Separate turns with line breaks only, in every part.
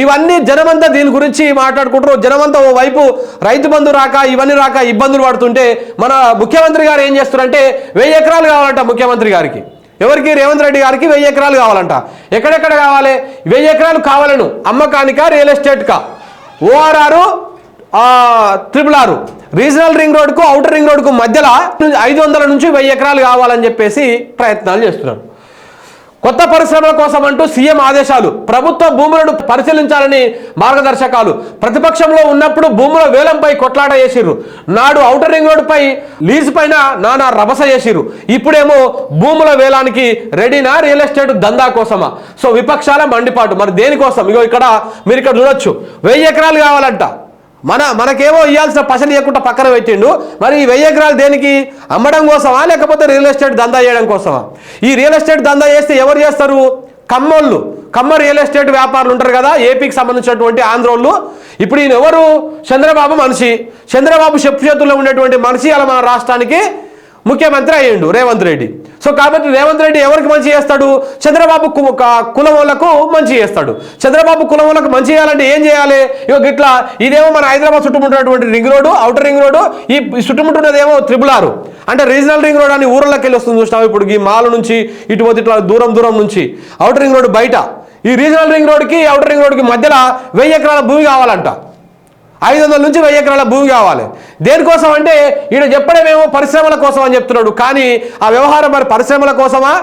ఇవన్నీ జనమంతా దీని గురించి మాట్లాడుకుంటారు. జనమంతా ఓ వైపు రైతు బంధు రాక ఇవన్నీ రాక ఇబ్బందులు పడుతుంటే మన ముఖ్యమంత్రి గారు ఏం చేస్తారంటే వెయ్యి ఎకరాలు కావాలంట ముఖ్యమంత్రి గారికి. ఎవరికి? రేవంత్ రెడ్డి గారికి వెయ్యి ఎకరాలు కావాలంట. ఎక్కడెక్కడ కావాలి? వెయ్యి ఎకరాలు కావాలను అమ్మకానిక రియల్ ఎస్టేట్కా? ఓఆర్ఆర్ ట్రిపుల్ ఆరు రీజనల్ రింగ్ రోడ్కు అవుటర్ రింగ్ రోడ్కు మధ్యలో ఐదు వందల నుంచి వెయ్యి ఎకరాలు కావాలని చెప్పేసి ప్రయత్నాలు చేస్తున్నారు. కొత్త పరిశ్రమల కోసం అంటూ సీఎం ఆదేశాలు. ప్రభుత్వ భూములను పరిశీలించాలని మార్గదర్శకాలు. ప్రతిపక్షంలో ఉన్నప్పుడు భూముల వేలంపై కొట్లాట చేసిర్రు. నాడు ఔటర్ రింగ్ రోడ్డుపై లీజ్ పైన నానా రభస చేసిర్రు. ఇప్పుడేమో భూముల వేలానికి రెడీనా రియల్ ఎస్టేట్ దందా కోసమా? సో విపక్షాల మండిపాటు. మరి దేనికోసం? ఇగో ఇక్కడ మీరు ఇక్కడ చూడొచ్చు. వెయ్యి ఎకరాలు కావాలంట. మన మనకేమో ఇవ్వాల్సిన పసలు ఇవ్వకుండా పక్కన పెట్టిండు. మరి ఈ వెయ్యి ఎకరాలు దేనికి? అమ్మడం కోసమా లేకపోతే రియల్ ఎస్టేట్ దందా చేయడం కోసమా? ఈ రియల్ ఎస్టేట్ దందా చేస్తే ఎవరు చేస్తారు? కమ్మోళ్ళు. కమ్మ రియల్ ఎస్టేట్ వ్యాపారులు ఉంటారు కదా ఏపీకి సంబంధించినటువంటి ఆంధ్రోళ్ళు. ఇప్పుడు ఈయన ఎవరు చంద్రబాబు మనిషి. చంద్రబాబు చెప్పు చేతుల్లో ఉండేటువంటి మనిషి అలా మన రాష్ట్రానికి ముఖ్యమంత్రి అయ్యిండు రేవంత్ రెడ్డి. సో కాబట్టి రేవంత్ రెడ్డి ఎవరికి మంచి చేస్తాడు? చంద్రబాబు కు- కులం వాళ్ళకు మంచి చేస్తాడు. చంద్రబాబు కులములకు మంచి చేయాలంటే ఏం చేయాలి? ఇక ఇట్లా ఇదేమో మన Hyderabad చుట్టుముట్టున్నటువంటి ring road outer ring road ఈ ఈ చుట్టుముట్టున్నదేమో త్రిబుల్ ఆరు అంటే రీజనల్ రింగ్ రోడ్ అని ఊర్లకి వెళ్ళి వస్తుంది చూసినావు ఇప్పుడు ఈ మాల్ నుంచి ఇటు ఇట్లా దూరం దూరం నుంచి. అవుటర్ రింగ్ రోడ్డు బయట. ఈ రీజనల్ రింగ్ రోడ్డుకి అవుటర్ రింగ్ రోడ్డుకి మధ్యలో వెయ్యి ఎకరాల భూమి కావాలంట. ఐదు వందల నుంచి వెయ్యి ఎకరాల భూమి కావాలి. దేనికోసం అంటే ఈయన చెప్పడమేమో పరిశ్రమల కోసం అని చెప్తున్నాడు. కానీ ఆ వ్యవహారం మరి పరిశ్రమల కోసమా?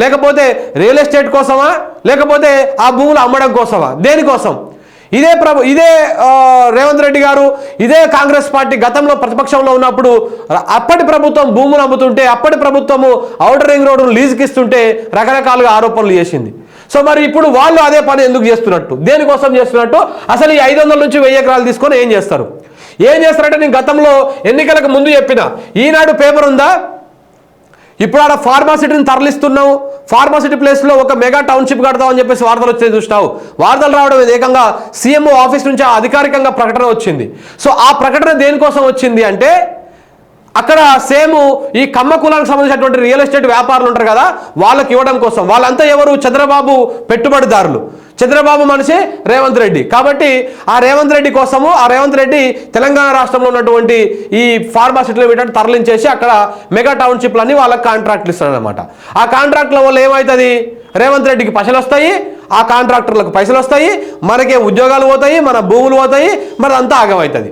లేకపోతే రియల్ ఎస్టేట్ కోసమా? లేకపోతే ఆ భూములు అమ్మడం కోసమా? దేనికోసం? ఇదే ప్రభు ఇదే రేవంత్ రెడ్డి గారు ఇదే కాంగ్రెస్ పార్టీ గతంలో ప్రతిపక్షంలో ఉన్నప్పుడు అప్పటి ప్రభుత్వం భూములు అమ్ముతుంటే అప్పటి ప్రభుత్వము ఔటర్ రింగ్ రోడ్డును లీజుకి ఇస్తుంటే రకరకాలుగా ఆరోపణలు చేసింది. సో మరి ఇప్పుడు వాళ్ళు అదే పని ఎందుకు చేస్తున్నట్టు? దేనికోసం చేస్తున్నట్టు? అసలు ఈ ఐదు వందల నుంచి వెయ్యి ఎకరాలు తీసుకొని ఏం చేస్తారు? ఏం చేస్తారంటే నేను గతంలో ఎన్నికలకు ముందు చెప్పిన ఈనాడు పేపర్ ఉందా? ఇప్పుడు ఆడ ఫార్మాసిటీని తరలిస్తున్నాం ఫార్మాసిటీ ప్లేస్లో ఒక మెగా టౌన్షిప్ కడతామని చెప్పేసి వార్తలు వచ్చేది చూసినావు. వార్తలు రావడం ఏకంగా సీఎంఓ ఆఫీస్ నుంచి అధికారికంగా ప్రకటన వచ్చింది. సో ఆ ప్రకటన దేనికోసం వచ్చింది అంటే అక్కడ సేమ్ ఈ కమ్మ కులానికి సంబంధించినటువంటి రియల్ ఎస్టేట్ వ్యాపారులు ఉంటారు కదా వాళ్ళకి ఇవ్వడం కోసం. వాళ్ళంతా ఎవరు? చంద్రబాబు పెట్టుబడిదారులు. చంద్రబాబు మనిషి రేవంత్ రెడ్డి. కాబట్టి ఆ రేవంత్ రెడ్డి కోసము ఆ రేవంత్ రెడ్డి తెలంగాణ రాష్ట్రంలో ఉన్నటువంటి ఈ ఫార్మాసిటీలో వీటిని తరలించేసి అక్కడ మెగా టౌన్షిప్లన్నీ వాళ్ళకి కాంట్రాక్ట్లు ఇస్తాడు అనమాట ఆ కాంట్రాక్ట్ల వల్ల ఏమవుతుంది రేవంత్ రెడ్డికి పైసలు వస్తాయి ఆ కాంట్రాక్టర్లకు పైసలు వస్తాయి మనకే ఉద్యోగాలు పోతాయి మన భూములు పోతాయి మరి అంతా ఆగమవుతుంది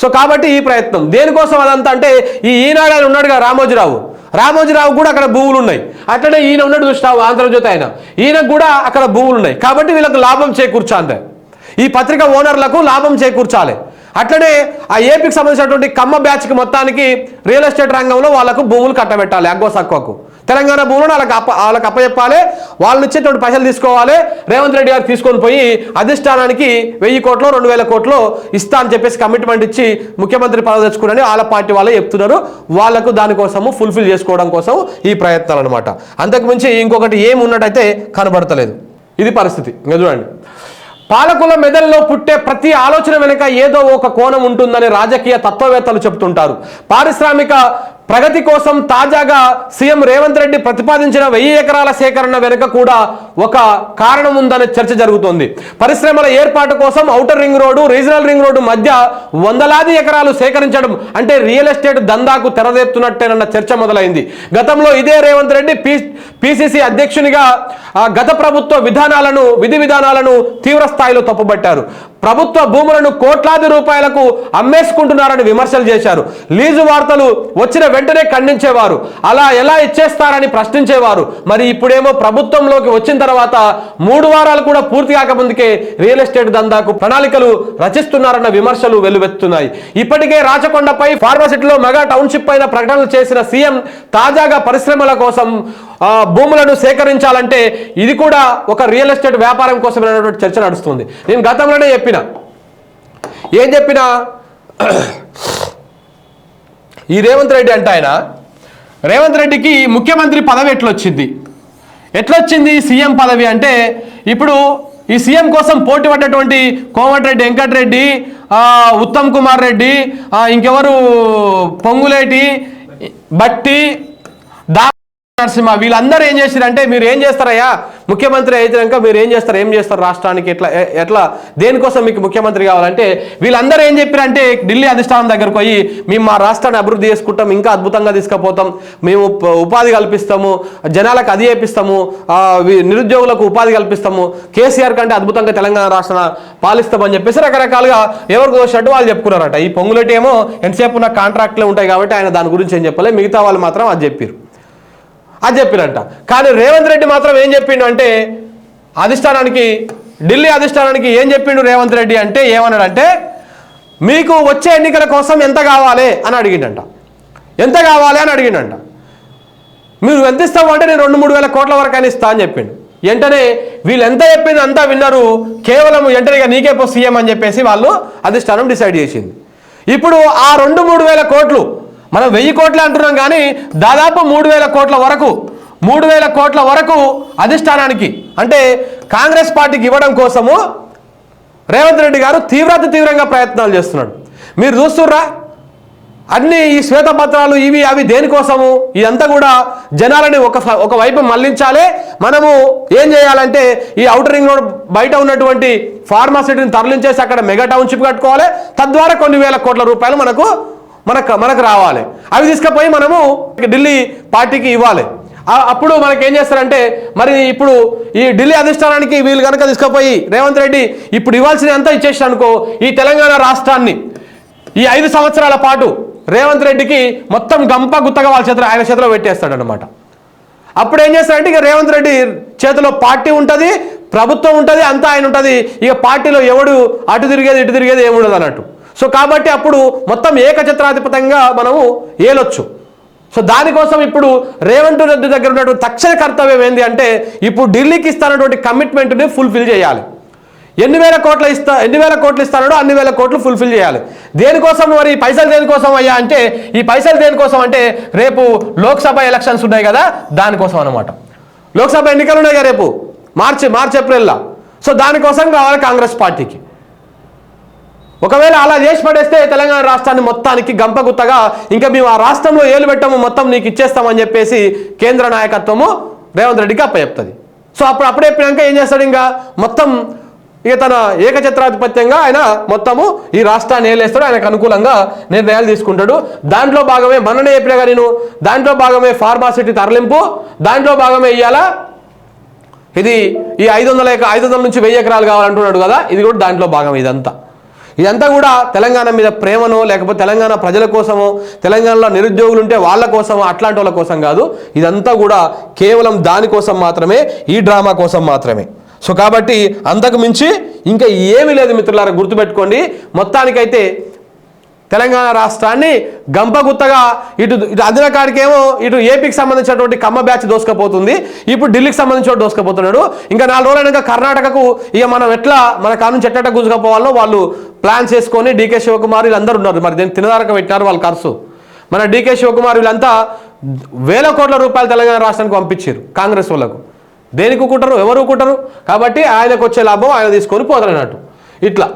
సో కాబట్టి ఈ ప్రయత్నం. దేనికోసం అదంతా అంటే ఈ ఈనాడు ఆయన ఉన్నాడుగా రామోజీరావు. రామోజీరావు కూడా అక్కడ భూములు ఉన్నాయి. అట్లనే ఈయన ఉన్నాడు చూసినావు ఆంధ్రజ్యోతి ఆయన. ఈయనకు కూడా అక్కడ భూములు ఉన్నాయి. కాబట్టి వీళ్ళకు లాభం చేకూర్చాలి. ఈ పత్రిక ఓనర్లకు లాభం చేకూర్చాలి. అట్లనే ఆ ఏపీకి సంబంధించినటువంటి కమ్మ బ్యాచ్కి మొత్తానికి రియల్ ఎస్టేట్ రంగంలో వాళ్ళకు భూములు కట్టబెట్టాలి అగ్గో సక్కువకు. తెలంగాణ భూములను వాళ్ళకి అప్ప వాళ్ళకి అప్పచెప్పాలి వాళ్ళు ఇచ్చేటువంటి పైసలు తీసుకోవాలి. రేవంత్ రెడ్డి గారు తీసుకొని పోయి అధిష్టానానికి వెయ్యి కోట్లు రెండు వేల కోట్లు ఇస్తా అని చెప్పేసి కమిట్మెంట్ ఇచ్చి ముఖ్యమంత్రి పదవి తెచ్చుకుని వాళ్ళ పార్టీ వాళ్ళే చెప్తున్నారు. వాళ్ళకు దానికోసము ఫుల్ఫిల్ చేసుకోవడం కోసం ఈ ప్రయత్నాలు అనమాట అంతకుమించి ఇంకొకటి ఏమి ఉన్నట్టయితే కనబడతలేదు. ఇది పరిస్థితి. ఇంకా చూడండి. పాలకుల మెదడులో పుట్టే ప్రతి ఆలోచన వెనుక ఏదో ఒక కోణం ఉంటుందని రాజకీయ తత్వవేత్తలు చెబుతుంటారు పారిశ్రామిక ప్రగతి కోసం తాజాగా సీఎం రేవంత్ రెడ్డి ప్రతిపాదించిన వెయ్యి ఎకరాల సేకరణ వెనుక కూడా ఒక కారణం ఉందనే చర్చ జరుగుతోంది. పరిశ్రమల ఏర్పాటు కోసం outer ring road regional ring road మధ్య వందలాది ఎకరాలు సేకరించడం అంటే రియల్ ఎస్టేట్ దందాకు తెరదేపుతున్నట్టేనన్న చర్చ మొదలైంది. గతంలో ఇదే రేవంత్ రెడ్డి పిసిసి అధ్యక్షునిగా ఆ, గత ప్రభుత్వ విధానాలను విధి విధానాలను తీవ్ర స్థాయిలో తప్పుబట్టారు. ప్రభుత్వ భూములను కోట్లాది రూపాయలకు అమ్మేసుకుంటున్నారని విమర్శలు చేశారు. లీజు వార్తలు వచ్చిన వెంటనే ఖండించేవారు. అలా ఎలా ఇచ్చేస్తారని ప్రశ్నించేవారు. మరి ఇప్పుడేమో ప్రభుత్వంలోకి వచ్చిన తర్వాత మూడు వారాలు కూడా పూర్తి కాకముందుకే రియల్ ఎస్టేట్ దందాకు ప్రణాళికలు రచిస్తున్నారన్న విమర్శలు వెల్లువెత్తున్నాయి. ఇప్పటికే రాచకొండపై ఫార్మసిటీలో మెగా టౌన్షిప్ పైన ప్రకటనలు చేసిన సీఎం తాజాగా పరిశ్రమల కోసం భూములను సేకరించాలంటే ఇది కూడా ఒక రియల్ ఎస్టేట్ వ్యాపారం కోసం చర్చ నడుస్తుంది. నేను గతంలోనే చెప్పిన. ఏం చెప్పినా ఈ రేవంత్ రెడ్డి అంటే ఆయన. రేవంత్ రెడ్డికి ముఖ్యమంత్రి పదవి ఎట్లొచ్చింది? ఎట్లొచ్చింది సీఎం పదవి అంటే ఇప్పుడు ఈ సీఎం కోసం పోటీ పడ్డటువంటి కోమటిరెడ్డి వెంకటరెడ్డి ఉత్తమ్ కుమార్ రెడ్డి ఇంకెవరు పొంగులేటి బట్టి నరసింహ వీళ్ళందరూ ఏం చేసిరంటే మీరు ఏం చేస్తారయ్యా? ముఖ్యమంత్రి అయినాక మీరు ఏం చేస్తారు? ఏం చేస్తారు? రాష్ట్రానికి ఎట్లా ఎట్లా దేనికోసం మీకు ముఖ్యమంత్రి కావాలంటే వీళ్ళందరూ ఏం చెప్పారంటే ఢిల్లీ అధిష్టానం దగ్గరకు పోయి మేము మా రాష్ట్రాన్ని అభివృద్ధి చేసుకుంటాం ఇంకా అద్భుతంగా తీసుకుపోతాం మేము ఉపాధి కల్పిస్తాము జనాలకు అది చేపిస్తాము నిరుద్యోగులకు ఉపాధి కల్పిస్తాము కేసీఆర్ కంటే అద్భుతంగా తెలంగాణ రాష్ట్ర పాలిస్తామని చెప్పేసి రకరకాలుగా ఎవరికి దోషట్టు వాళ్ళు చెప్పుకున్నారట. ఈ పొంగులటి ఏమో ఎంతసేపు ఉన్న కాంట్రాక్ట్లే ఉంటాయి కాబట్టి ఆయన దాని గురించి ఏం చెప్పలే మిగతా వాళ్ళు మాత్రం అది చెప్పారు అది చెప్పినంట కానీ రేవంత్ రెడ్డి మాత్రం ఏం చెప్పిండు అంటే అధిష్టానానికి ఢిల్లీ అధిష్టానానికి ఏం చెప్పిండు రేవంత్ రెడ్డి అంటే ఏమన్నాడంటే మీకు వచ్చే ఎన్నికల కోసం ఎంత కావాలి అని అడిగిండంట. ఎంత కావాలి అని అడిగిండంట. మీరు ఎంత ఇస్తావు అంటే నేను రెండు మూడు వేల కోట్ల వరకు అని ఇస్తా అని చెప్పిండు. వెంటనే వీళ్ళు ఎంత చెప్పింది అంతా విన్నారు. కేవలం వెంటనే నీకే పో సీఎం అని చెప్పేసి వాళ్ళు అధిష్టానం డిసైడ్ చేసింది. ఇప్పుడు ఆ రెండు మూడు వేల కోట్లు మనం వెయ్యి కోట్లు అంటున్నాం కానీ దాదాపు మూడు వేల కోట్ల వరకు మూడు వేల కోట్ల వరకు అధిష్టానానికి అంటే కాంగ్రెస్ పార్టీకి ఇవ్వడం కోసము రేవంత్ రెడ్డి గారు తీవ్రత తీవ్రంగా ప్రయత్నాలు చేస్తున్నాడు. మీరు చూస్తుర్రా? అన్ని ఈ శ్వేతపత్రాలు ఇవి అవి దేనికోసము? ఇదంతా కూడా జనాలని ఒక ఒక వైపు మళ్ళించాలి. మనము ఏం చేయాలంటే ఈ అవుటర్ రింగ్ రోడ్ బయట ఉన్నటువంటి ఫార్మాసిటీని తరలించేసి అక్కడ మెగా టౌన్షిప్ కట్టుకోవాలి. తద్వారా కొన్ని వేల కోట్ల రూపాయలు మనకు మనకు మనకు రావాలి. అవి తీసుకుపోయి మనము ఢిల్లీ పార్టీకి ఇవ్వాలి. అప్పుడు మనకి ఏం చేస్తారంటే మరి ఇప్పుడు ఈ ఢిల్లీ అధిష్టానానికి వీళ్ళు కనుక తీసుకుపోయి రేవంత్ రెడ్డి ఇప్పుడు ఇవ్వాల్సిన అంతా ఇచ్చేసాడు అనుకో ఈ తెలంగాణ రాష్ట్రాన్ని ఈ ఐదు సంవత్సరాల పాటు రేవంత్ రెడ్డికి మొత్తం గంప గుత్తగా వాళ్ళ చేతిలో ఆయన చేతిలో పెట్టేస్తాడు అనమాట అప్పుడు ఏం చేస్తారంటే ఇక రేవంత్ రెడ్డి చేతిలో పార్టీ ఉంటుంది ప్రభుత్వం ఉంటుంది అంతా ఆయన ఉంటుంది. ఇక పార్టీలో ఎవడు అటు తిరిగేది ఇటు తిరిగేది ఏముండదు అన్నట్టు. సో కాబట్టి అప్పుడు మొత్తం ఏకఛత్రాధిపతంగా మనము ఏలొచ్చు. సో దానికోసం ఇప్పుడు రేవంత్ రెడ్డి దగ్గర ఉన్నటువంటి తక్షణ కర్తవ్యం ఏంటి అంటే ఇప్పుడు ఢిల్లీకి ఇస్తానటువంటి కమిట్మెంట్ని ఫుల్ఫిల్ చేయాలి. ఎన్ని వేల కోట్లు ఇస్తా ఎన్ని వేల కోట్లు ఇస్తాడో అన్ని వేల కోట్లు ఫుల్ఫిల్ చేయాలి. దేనికోసం మరి ఈ పైసలు దేనికోసం అయ్యా అంటే ఈ పైసలు దేనికోసం అంటే రేపు లోక్సభ ఎలక్షన్స్ ఉన్నాయి కదా దానికోసం అనమాట లోక్సభ ఎన్నికలు ఉన్నాయి కదా రేపు మార్చి మార్చి ఏప్రిల్లో. సో దానికోసం కావాలి కాంగ్రెస్ పార్టీకి. ఒకవేళ అలా చేసి పడేస్తే తెలంగాణ రాష్ట్రాన్ని మొత్తానికి గంపగుత్తగా ఇంకా మేము ఆ రాష్ట్రంలో ఏలు పెట్టము మొత్తం నీకు ఇచ్చేస్తామని చెప్పేసి కేంద్ర నాయకత్వము రేవంత్ రెడ్డికి అప్పచెప్తుంది. సో అప్పుడు అప్పుడు చెప్పినాక ఏం చేస్తాడు ఇంకా? మొత్తం ఇక తన ఏకఛత్రాధిపత్యంగా ఆయన మొత్తము ఈ రాష్ట్రాన్ని ఏలేస్తాడు. ఆయనకు అనుకూలంగా నిర్ణయాలు తీసుకుంటాడు. దాంట్లో భాగమే మననే చెప్పినా నేను దాంట్లో భాగమే ఫార్మాసిటీ తరలింపు దాంట్లో భాగమే ఇయ్యాలా ఇది ఈ ఐదు వందల ఐదు వందల నుంచి వెయ్యి ఎకరాలు కావాలంటున్నాడు కదా ఇది కూడా దాంట్లో భాగం ఇదంతా. ఇదంతా కూడా తెలంగాణ మీద ప్రేమను లేకపోతే తెలంగాణ ప్రజల కోసమో తెలంగాణలో నిరుద్యోగులు ఉంటే వాళ్ళ కోసమో అట్లాంటి వాళ్ళ కోసం కాదు. ఇదంతా కూడా కేవలం దానికోసం మాత్రమే ఈ డ్రామా కోసం మాత్రమే. సో కాబట్టి అంతకు మించి ఇంకా ఏమీ లేదు మిత్రులారా గుర్తుపెట్టుకోండి. మొత్తానికైతే తెలంగాణ రాష్ట్రాన్ని గంపగుత్తగా ఇటు ఇటు అదినకాడికేమో ఇటు ఏపీకి సంబంధించినటువంటి కమ్మ బ్యాచ్ దోసుకపోతుంది. ఇప్పుడు ఢిల్లీకి సంబంధించిన దోసుకపోతున్నాడు. ఇంకా నాలుగు రోజులైనాక కర్ణాటకకు ఇక మనం ఎట్లా మన కాను నుంచి ఎట్ట గుంజుకపోవాలో వాళ్ళు ప్లాన్ చేసుకొని డీకే శివకుమార్ వీళ్ళందరూ ఉన్నారు. మరి దీన్ని తినదారక పెట్టినారు వాళ్ళ ఖర్చు. మన డీకే శివకుమార్ వీళ్ళంతా వేల కోట్ల రూపాయలు తెలంగాణ రాష్ట్రానికి పంపించారు కాంగ్రెస్ వాళ్ళకు. దేనికి కుట్టరు? ఎవరు ఊకుంటారు కాబట్టి ఆయనకు వచ్చే లాభం ఆయన తీసుకొని పోతారన్నట్టు ఇట్లా.